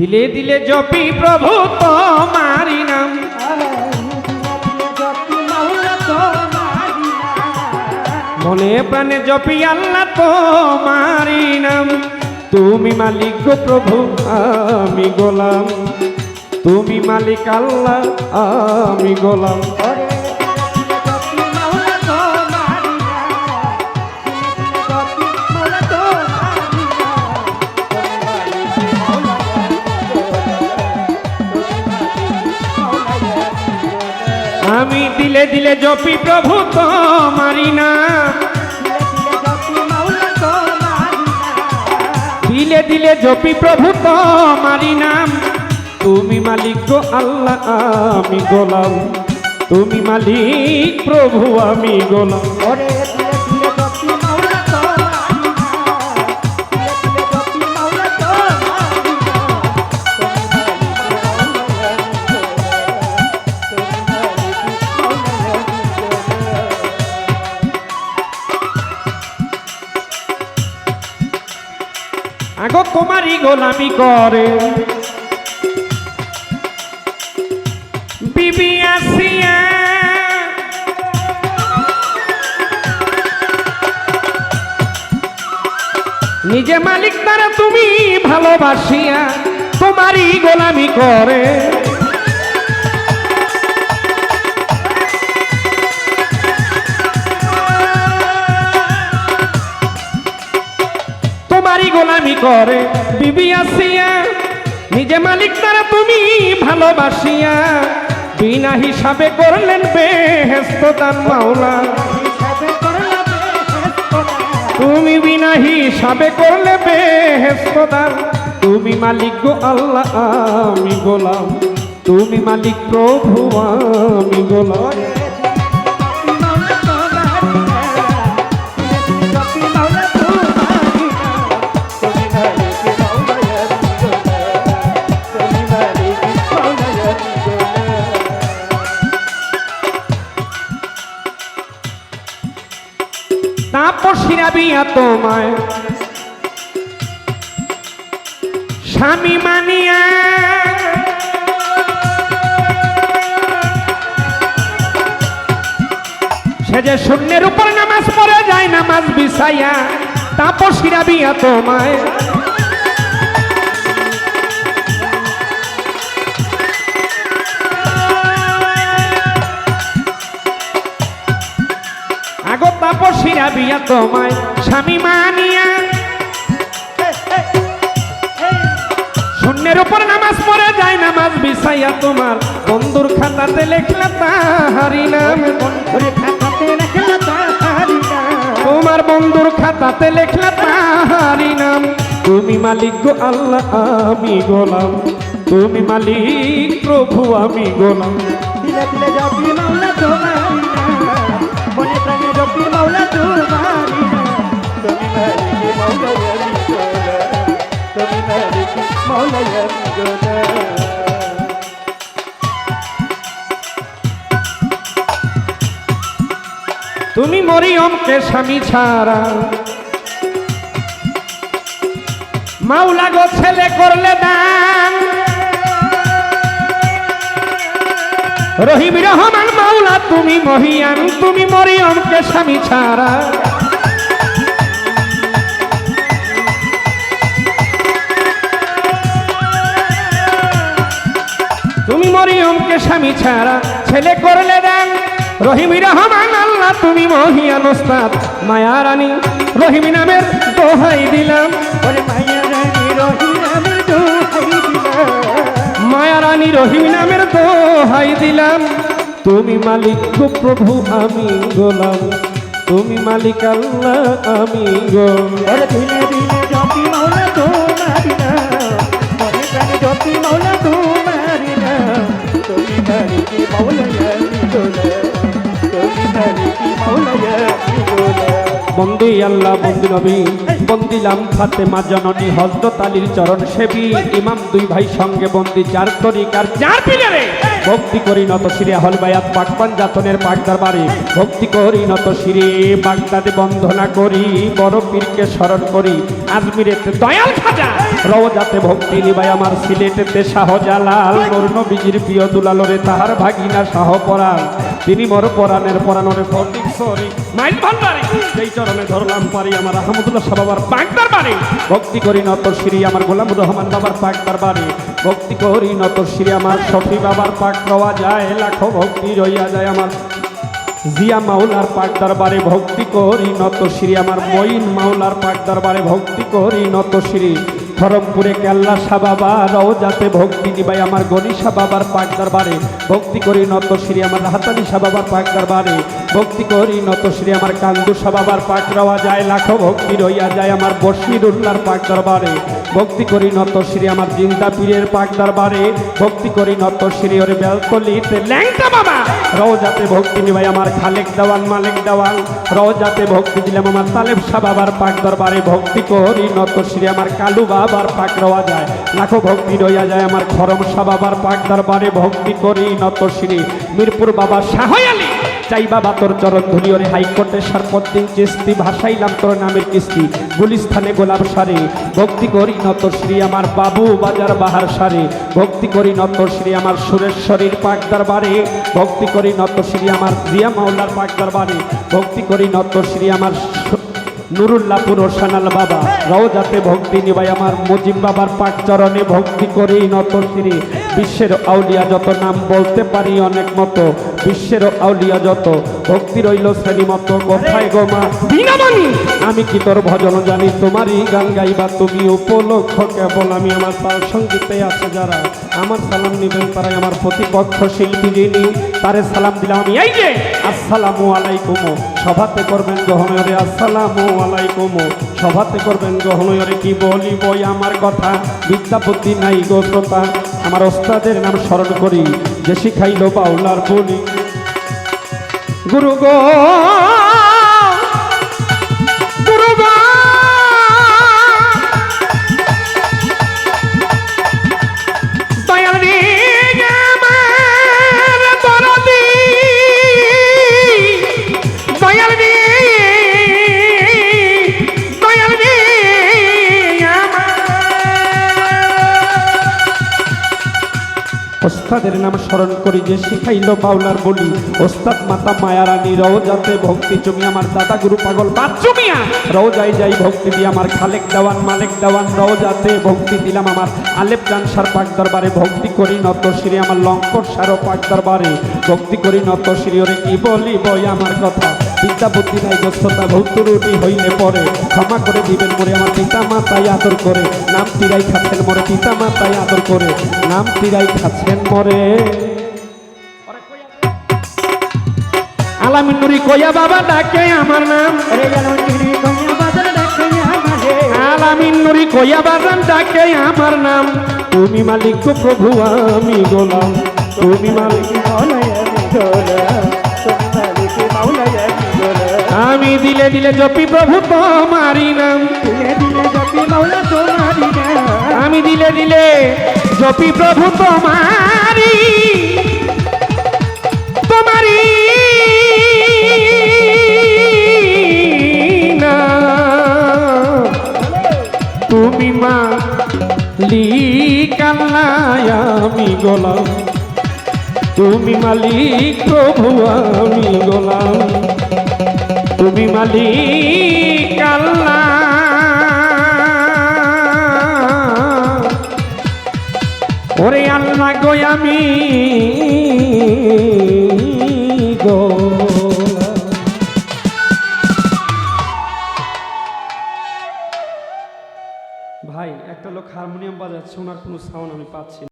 দিলে দিলে জপি প্রভু তোমারি নাম। মনে প্রাণে জপি আল্লাহ তোমারি নাম। তুমি মালিক গো প্রভু, আমি গোলাম। তুমি মালিক আল্লাহ, আমি গোলাম। দিলে দিলে জপি প্রভু তোমারি না। দিলে দিলে জপি প্রভু তোমারি নাম তুমি মালিক গো আল্লাহ, আমি গোলাম। তুমি মালিক প্রভু, আমি গোলাম। গোলামি করে। বিবি আসিয়া নিজে মালিক তারা তুমি ভালোবাসিয়া তোমারই গোলামি করে। করে। বিবি আসিয়া, নিজে মালিক তারা তুমি ভালোবাসিয়া। বিনা হিসাবে করলেন বেহেস্ত দান মাওলা। তুমি বিনা হিসাবে করলে বেহেস্ত দান তুমি মালিক গো আল্লাহ, আমি গোলাম। তুমি মালিক প্রভু, আমি গোলাম। বিয়া তোমায়। স্বামী মানিয়া সে যে শূন্যের উপর নামাজ পড়ে যায়, নামাজ বিছাইয়া তাপসিরা বিয়া তোমায়। আগত বিয়া তোমায় স্বামী মানিয়া। শূন্যের উপর নামাজ পড়ে যায় নামাজ বিছাইয়া তোমার বন্ধুর খাতাতে লেখলা তাহারি নাম। তোমার বন্ধুর খাতাতে লেখলা তাহারি নাম। তুমি মালিক গো আল্লাহ আমি গোলাম। তুমি মালিক প্রভু আমি গোলাম। দিলে দিলে জপি তুমি মালিক মাওলা ইয়ারি গোলা তুমি মরিয়মকে স্বামী ছাড়া। মাওলা গো, ছেলে করলে দান। রহিম রহমান মাওলা, তুমি মহিয়ান, তুমি মরিয়মকে স্বামী ছাড়া। তুমি মরিয়মকে স্বামী ছাড়া, ছেলে করলে দেন। রহিমি রহমান, আল্লাহ, তুমি মহিয়ান ওস্তাদ মায়া রানী রহিমি নামের দোহাই দিলাম। মায়া রানী রহিম নামের দোহাই দিলাম। তুমি মালিক গো প্রভু আমি গোলাম। তুমি মালিক আল্লাহ আমি গোলাম। ওরে দিলে দিলে জপি মাওলা তোমারি মনে প্রাণে জপি মাওলা তোমারি তুমি মালিক মাওলা ইয়ারি গোলা তুমি মালিক মাওলা ইয়ারি গোলা বন্দি আল্লাহ বন্দি নবী। বন্দিলাম ফাতেমা জননী হজরত আলীর চরণ সেবী। ইমাম দুই ভাই সঙ্গে বন্দি চার তরিকার চার পিলারে ভক্তি করি নত শিরে হলবায়াত পাকপান জাতনের পাক দরবারে। ভক্তি করি নত শ্রী বাগদাদে বন্ধনা করি, বড় পীরকে স্মরণ করি। আজমিরেতে দয়াল খাজা। রওজাতে ভক্তি নিবাই আমার সিলেটেতে শাহজালাল মোর নবীজির প্রিয় দুলালরে তাহার ভাগিনা শাহ পরাণ তিনি মোর পরাণের পরাণরে ফটিক সরি। মাইল ভান্ডারে। সেই চরণে ধরলাম পারি আমার আহমদুল্লাহ শাহ বাবার পাকদার বাড়ি। ভক্তি করি নত শ্রী আমার গোলামুর রহমান বাবার পাকদার বাড়ি। ভক্তি করি নত শ্রী আমার শফি বাবার পাক রওয়া যায় লাখো ভক্তি রইয়া যায় আমার। জিয়া মাওলার পাক দরবারে ভক্তি করি নত শ্রী আমার মঈন মাওলার পাক দরবারে ভক্তি করি নত শ্রী ধরমপুরে কেল্লা সাবাবা যাতে ভক্তি নিবাই আমার গণিসা বাবার পাক দরবারে। ভক্তি করি নত শ্রী আমার হাতালি বাবার পাক দরবারে। ভক্তি করি নত শ্রী আমার কান্দু বাবার পাক রওয়া যায়, লাখো ভক্তি রইয়া যায় আমার বসির উল্লার পাক দরবারে। ভক্তি করি নত শ্রী আমার জিন্দা পীরের পাক দরবারে ভক্তি করি নত শ্রী ওরে বেলতলিতে। ল্যাংটা বাবা! রওজাতে ভক্তি নিবাই আমার খালেক দেওয়ান মালিক দেওয়ান রওজাতে ভক্তি দিলাম আমার তালেব শাহ বাবার পাক দরবারে ভক্তি করি নত শ্রী আমার কালু বাবার পাক রওয়া যায়। লাখো ভক্তি রইয়া যায় আমার খরম শাহ বাবার পাক দরবারে ভক্তি করি নত শ্রী মিরপুর বাবা শাহয়ালি চাই বাবা তোর চরণ ধুলি ওরে হাইকোর্টে সরপদ্দিন চিস্তি ভাসাইলাম তোর নামের কিস্তি। গুলিস্থানে গোলাপ সারে, ভক্তি করি নত শ্রী আমার বাবু বাজার বাহার সারে। ভক্তি করি নত শ্রী আমার সুরেশ্বরীর পাক দরবারে। ভক্তি করি নত শ্রী আমার জিয়া মাওলার পাক দরবারে। ভক্তি করি নত শ্রী আমার নুরুল্লাপুর হোসানাল বাবা। রওজাতে ভক্তি নিবাই আমার মুজিব বাবার পাক চরণে ভক্তি করি নত শ্রী। বিশ্বের আউলিয়া যত নাম বলতে পারি অনেক মতো বিশ্বের আউলিয়া যত ভক্তি রইল শ্রেণি মতো কোথায় গো মা? বিনামানি আমি কি তোর ভজন জানি? তোমারই গান গাইবা তুমি উপলক্ষ কেবল। আমি আমার তাল সঙ্গীতে আছে যারা আমার সালাম নিবেন তারাই আমার প্রতিপক্ষ শিল্পী যিনি। তারে সালাম দিলাম আমি এই যে! আসসালামু আলাইকুম। সভাতে করবেন গ্রহণরে আসসালামু আলাইকুম। সভাতে করবেন গ্রহণরে কি বলি বই আমার কথা? বিদ্যা বুদ্ধি নাই গো শ্রোতা। আমার ওস্তাদের নাম স্মরণ করি যে শিখাইল বাউলার বলি। গুরু গো ওস্তাদের নাম স্মরণ করি যে শিখাইল বাউলার বলি। ওস্তাদ মাতা মায়ারানী রওজাতে ভক্তি জমি আমার দাদা গুরু পাগল। বাচ্চুমিয়া রওজায় যাই ভক্তি দিয়ে আমার খালেক দেওয়ান, মালেক দেওয়ান রওজাতে ভক্তি দিলাম আমার। আলেপ জানসার পাক দরবারে ভক্তি করি নত শ্রী আমার লঙ্কর সারো পাক দরবারে। ভক্তি করি নত শ্রী ওরে কি বলি বই আমার কথা? পিতা বুদ্ধি নাই দক্ষতা ভৌতুরুটি হইলে পরে ক্ষমা করে দিবেন মোরে আমার পিতা মাতাই আদর করে। নাম তিরাই খাচ্ছেন মোরে পিতা মাতাই আদর করে। নাম তিরাই খাচ্ছেন মোরে আলামিন নুরি কইয়া বাবা ডাকে আমার নাম। রে কইয়া বাজার ডাকে আলামিন নুরি কইয়া বাজান ডাকে আমার নাম। তুমি মালিক প্রভু আমি গোলাম। তুমি মালিক গোলাম আমি দিলে দিলে জপি প্রভু তোমারি নাম দিলে দিলে জপি মাওলা তোমারি নাম আমি দিলে দিলে জপি প্রভু তোমারি তোমারি। তুমি মা লিকাল্লায় আমি গোলাম। তুমি মালিক প্রভু আমি গোলাম। তুমি মালিক আল্লাহ। ওরে আল্লাহ গো আমি গো। ভাই, একটা লোক হারমোনিয়াম বাজাচ্ছে, ওনার কোনো সাউন্ড আমি পাচ্ছি